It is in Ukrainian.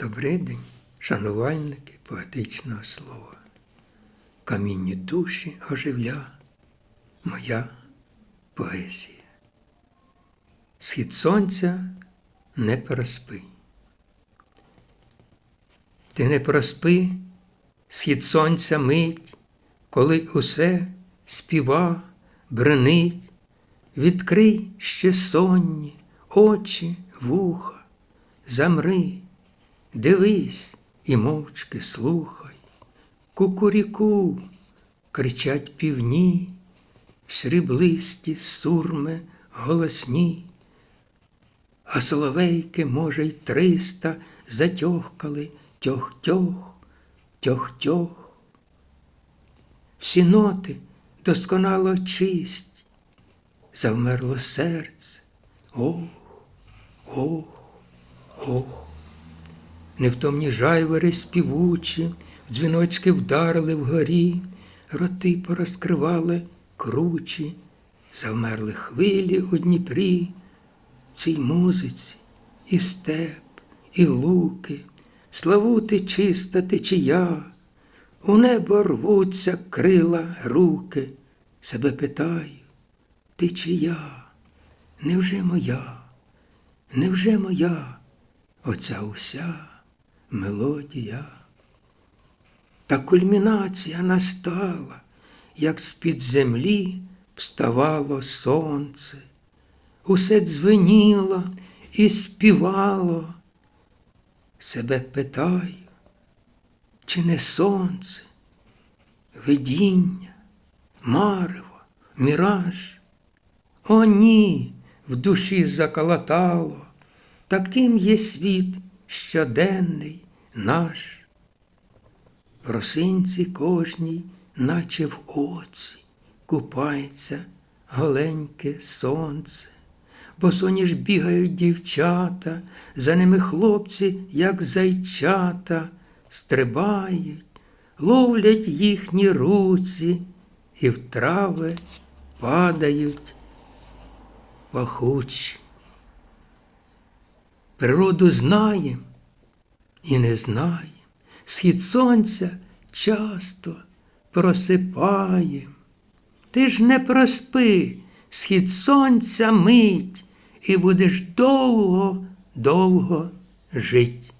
Добрий день, шанувальники поетичного слова. Камінні душі оживля моя поезія. Схід сонця не проспи. Ти не проспи, схід сонця мить, коли усе співа, бренить, відкрий ще сонні очі, вуха, замри, дивись і мовчки слухай. Кукуріку кричать півні, сріблисті сурми голосні, а соловейки, може, й триста затьохкали тьох-тьох, тьох-тьох. Всі ноти досконало чисть, завмерло серце. Ох, Невтомні жайвери співучі, дзвіночки вдарили вгорі, роти порозкривали кручі, завмерли хвилі у Дніпрі, в цій музиці і степ, і луки, славути чиста течія, у небо рвуться крила руки, себе питаю, ти чия? Невже моя? Невже моя? Оця уся мелодія? Та кульмінація настала, як з-під землі вставало сонце, усе дзвеніло і співало. Себе питаю, чи не сонце, видіння, марево, міраж? О, ні, в душі заколотало, таким є світ щоденний наш. В росинці кожній, наче в оці, купається голеньке сонце, бо соніж бігають дівчата, за ними хлопці, як зайчата, стрибають, ловлять їхні руці і в трави падають пахучі. Природу знаєм і не знаєм, схід сонця часто просипаєм. Ти ж не проспи, схід сонця мить, і будеш довго, довго жить.